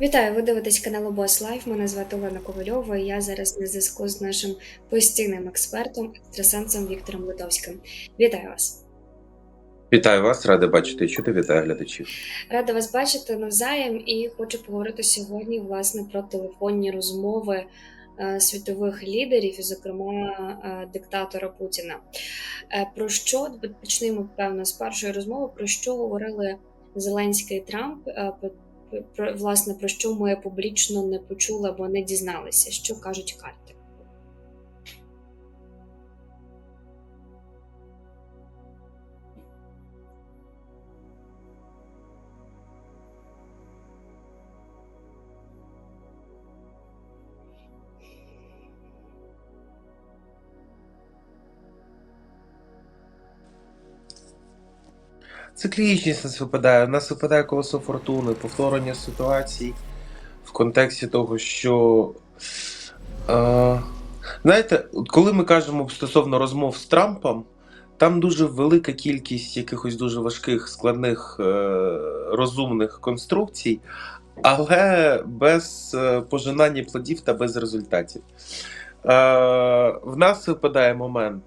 Вітаю, ви дивитесь канал Boss Life. Мене звати Олена Ковальова. і Я зараз на зв'язку з нашим постійним експертом, екстрасенсом Віктором Литовським. Вітаю вас! Вітаю вас, радий бачити і чути. Вітаю глядачів. Рада вас бачити навзаєм і хочу поговорити сьогодні власне про телефонні розмови е, світових лідерів, і, зокрема, е, диктатора Путіна. Е, Про що почнемо певно з першої розмови? Про що говорили Зеленський і Трамп? Про власне про що ми публічно не почули або не дізналися, що кажуть карти. Циклічність нас випадає. У нас випадає колесо фортуни, повторення ситуацій в контексті того, що. Е, знаєте, коли ми кажемо стосовно розмов з Трампом, там дуже велика кількість якихось дуже важких, складних, е, розумних конструкцій, але без е, пожинання плодів та без результатів. Е, в нас випадає момент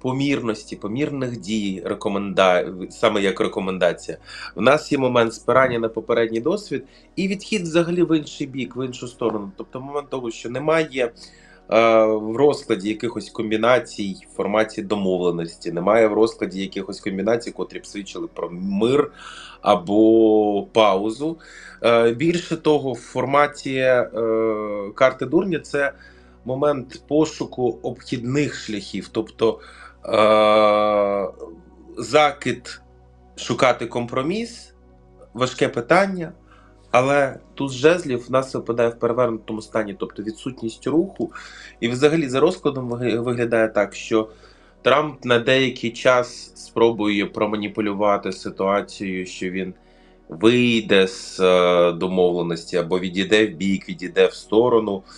помірності, помірних дій, рекоменда... саме як рекомендація. В нас є момент спирання на попередній досвід і відхід взагалі в інший бік, в іншу сторону. Тобто момент того, що немає е, в розкладі якихось комбінацій в форматі домовленості, немає в розкладі якихось комбінацій, котрі б свідчили про мир або паузу. Е, більше того, в форматі е, карти дурня це момент пошуку обхідних шляхів, тобто закид шукати компроміс, важке питання. Але тут жезлів в нас випадає в перевернутому стані, тобто відсутність руху. І взагалі за розкладом виглядає так, що Трамп на деякий час спробує проманіпулювати ситуацію, що він вийде з е, домовленості або відійде в бік, відійде в сторону, е,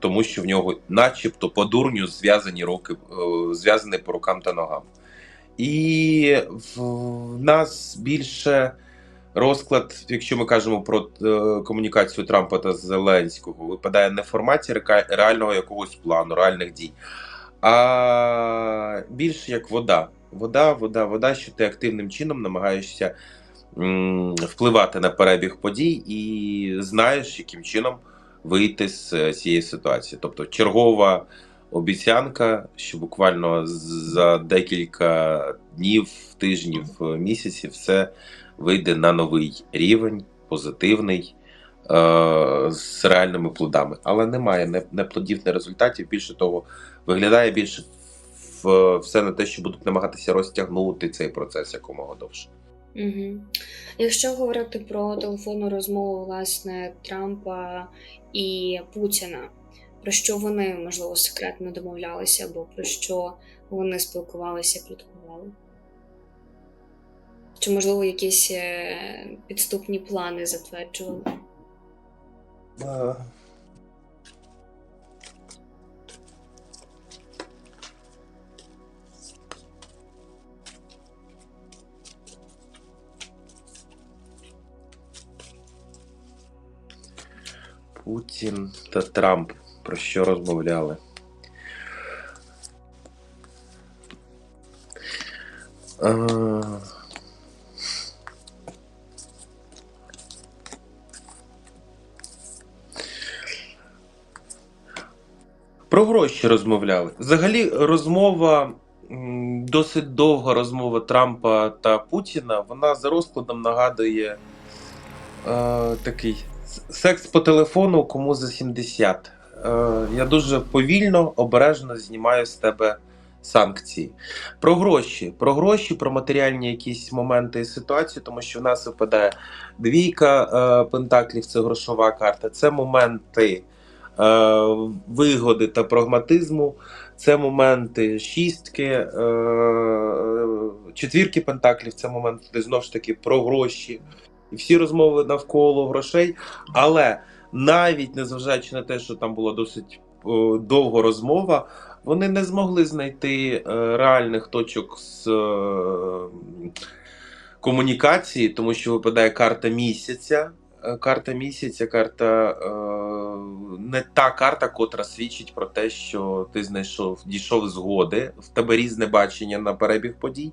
тому що в нього, начебто, по дурню зв'язані руки, е, зв'язані по рукам та ногам. І в нас більше розклад, якщо ми кажемо про е, комунікацію Трампа та Зеленського, випадає не в форматі реального якогось плану, реальних дій, а більше як вода. Вода, вода, вода, що ти активним чином намагаєшся впливати на перебіг подій і знаєш, яким чином вийти з е, цієї ситуації. Тобто чергова обіцянка, що буквально за декілька днів, тижнів, е, місяців все вийде на новий рівень, позитивний, е, з реальними плодами. Але немає не, не плодів, не результатів. Більше того, виглядає більше в, все на те, що будуть намагатися розтягнути цей процес якомога довше. Угу. Якщо говорити про телефонну розмову власне Трампа і Путіна, про що вони можливо секретно домовлялися, або про що вони спілкувалися, пліткували? Чи можливо якісь е, підступні плани затверджували? Путін та Трамп про що розмовляли? Е, Про гроші розмовляли. Взагалі, розмова досить довга розмова Трампа та Путіна. Вона за розкладом нагадує е, такий секс по телефону, кому за 70. Е, я дуже повільно, обережно знімаю з тебе санкції. Про гроші, про гроші, про матеріальні якісь моменти і ситуації, тому що в нас випадає двійка е, пентаклів, це грошова карта. Це моменти е, вигоди та прагматизму. Це моменти шістки, четвірки пентаклів, це моменти знову ж таки про гроші. І всі розмови навколо грошей. Але навіть незважаючи на те, що там була досить е, довга розмова, вони не змогли знайти е, реальних точок з е, комунікації, тому що випадає карта місяця. е, карта місяця, карта е, не та карта, котра свідчить про те, що ти знайшов, дійшов згоди, в тебе різне бачення на перебіг подій.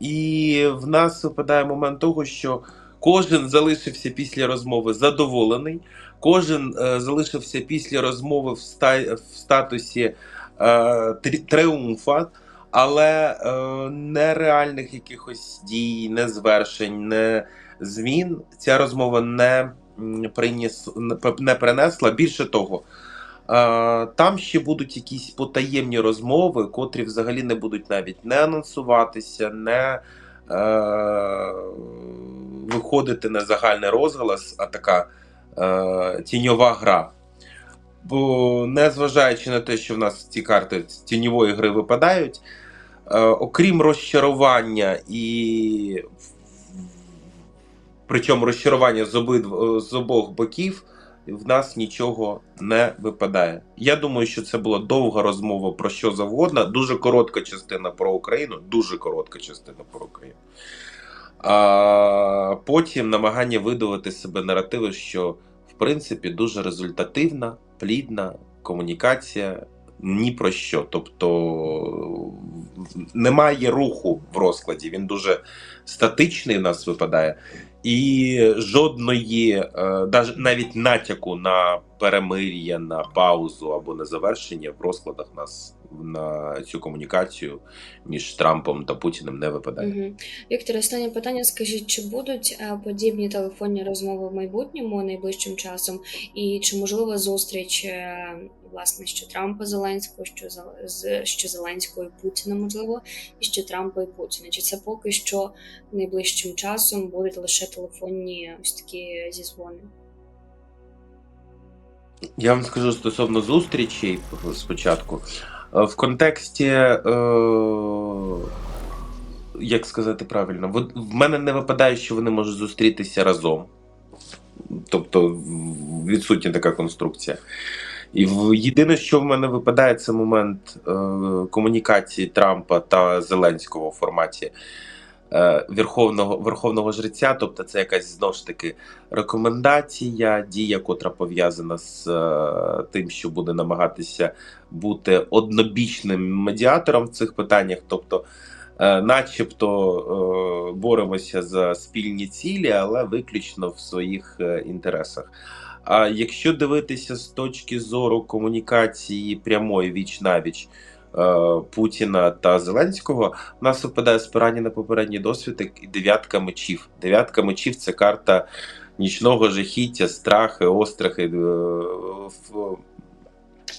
І в нас випадає момент того, що кожен залишився після розмови задоволений, кожен е, залишився після розмови в, ста, в статусі е, триумфа, але е, нереальних якихось дій, не звершень, не змін ця розмова не, приніс, не принесла. Більше того, е, там ще будуть якісь потаємні розмови, котрі взагалі не будуть навіть не анонсуватися, не е, виходити на загальний розголос, а така е, тіньова гра. Бо незважаючи на те, що в нас ці карти з тіньової гри випадають, е, окрім розчарування і причому розчарування з, обидв... з обох боків, в нас нічого не випадає. Я думаю, що це була довга розмова про що завгодно. Дуже коротка частина про Україну, дуже коротка частина про Україну. А потім намагання видавати себе наративи, що в принципі дуже результативна, плідна комунікація ні про що. Тобто немає руху в розкладі. Він дуже статичний в нас випадає, і жодної, е, навіть натяку на перемир'я, на паузу або на завершення в розкладах нас на цю комунікацію між Трампом та Путіним не випадає. Угу. Віктор, останнє питання. Скажіть, чи будуть е, подібні телефонні розмови в майбутньому найближчим часом? І чи можлива зустріч е, власне що Трампа Зеленського, що що Зеленського і Путіна, можливо, і що Трампа і Путіна? Чи це поки що найближчим часом будуть лише телефонні ось такі зізвони? Я вам скажу стосовно зустрічей спочатку. В контексті, е, як сказати правильно, в- мене не випадає, що вони можуть зустрітися разом. Тобто відсутня така конструкція. І єдине, що в мене випадає, це момент е, комунікації Трампа та Зеленського в форматі верховного, верховного жреця. Тобто, це якась знову ж таки рекомендація, дія, котра пов'язана з е, тим, що буде намагатися бути однобічним медіатором в цих питаннях. Тобто, е, начебто е, боремося за спільні цілі, але виключно в своїх е, інтересах. А якщо дивитися з точки зору комунікації прямої віч навіч е, Путіна та Зеленського, нас випадає спирання на попередній досвід і дев'ятка мечів. Дев'ятка мечів це карта нічного жахіття, страхи, острахи, е,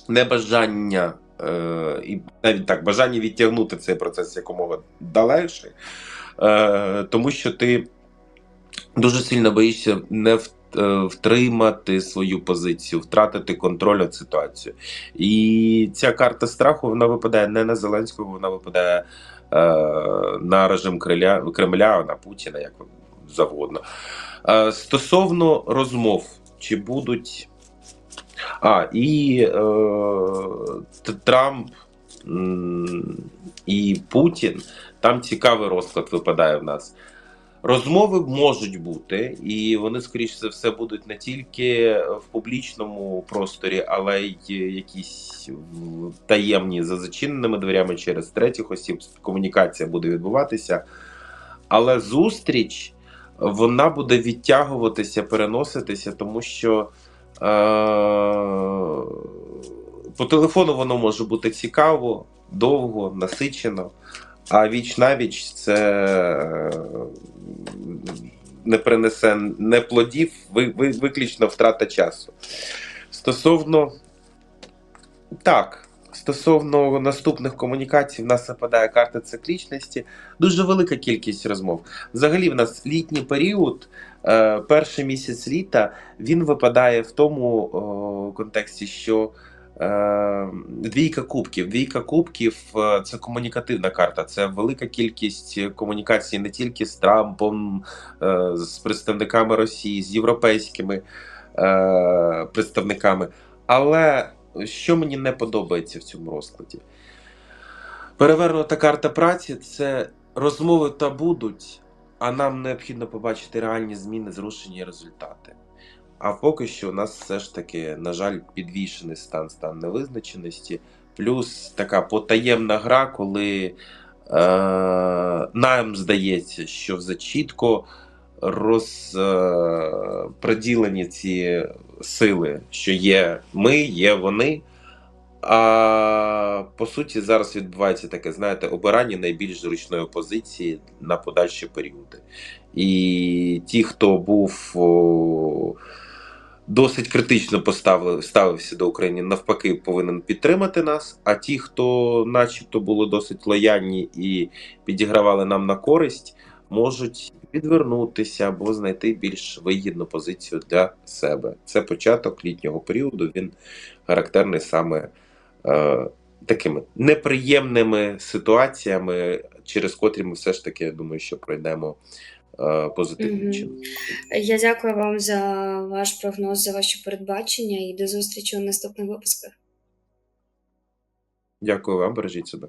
небажання. е, І навіть так, бажання відтягнути цей процес якомога далече, е, тому що ти дуже сильно боїшся не в, е, втримати свою позицію, втратити контроль над ситуацією. І ця карта страху вона випадає не на Зеленського, вона випадає е, на режим Кремля, Кремля, на Путіна, як завгодно. Е, стосовно розмов, чи будуть. А, і е, Трамп і Путін. Там цікавий розклад випадає в нас. Розмови можуть бути, і вони, скоріш за все, будуть не тільки в публічному просторі, але й якісь таємні за зачиненими дверями через третіх осіб. Комунікація буде відбуватися. Але зустріч вона буде відтягуватися, переноситися, тому що е- по телефону воно може бути цікаво, довго, насичено. А віч навіч це е, не принесе не плодів, ви, ви, виключно втрата часу. Стосовно так, стосовно наступних комунікацій, в нас випадає карта циклічності. Дуже велика кількість розмов. Взагалі, в нас літній період, е, перший місяць літа, він випадає в тому о, контексті, що Е, Двійка кубків. Двійка кубків е, це комунікативна карта. Це велика кількість комунікацій не тільки з Трампом, е, з представниками Росії, з європейськими е, представниками. Але що мені не подобається в цьому розкладі? Перевернута карта праці це розмови та будуть, а нам необхідно побачити реальні зміни, зрушення і результати. А поки що у нас все ж таки, на жаль, підвішений стан, стан невизначеності, плюс така потаємна гра, коли е, нам здається, що вже чітко розподілені ці сили, що є ми, є вони. А по суті, зараз відбувається таке, знаєте, обирання найбільш зручної позиції на подальші періоди. І ті, хто був о, досить критично поставили, ставився до України, навпаки, повинен підтримати нас. А ті, хто, начебто, були досить лояльні і підігравали нам на користь, можуть відвернутися або знайти більш вигідну позицію для себе. Це початок літнього періоду. Він характерний саме е, такими неприємними ситуаціями, через котрі ми все ж таки, я думаю, що пройдемо е, позитивним чином. Я дякую вам за ваш прогноз, за ваші передбачення і до зустрічі у наступних випусках. Дякую вам, бережіть себе.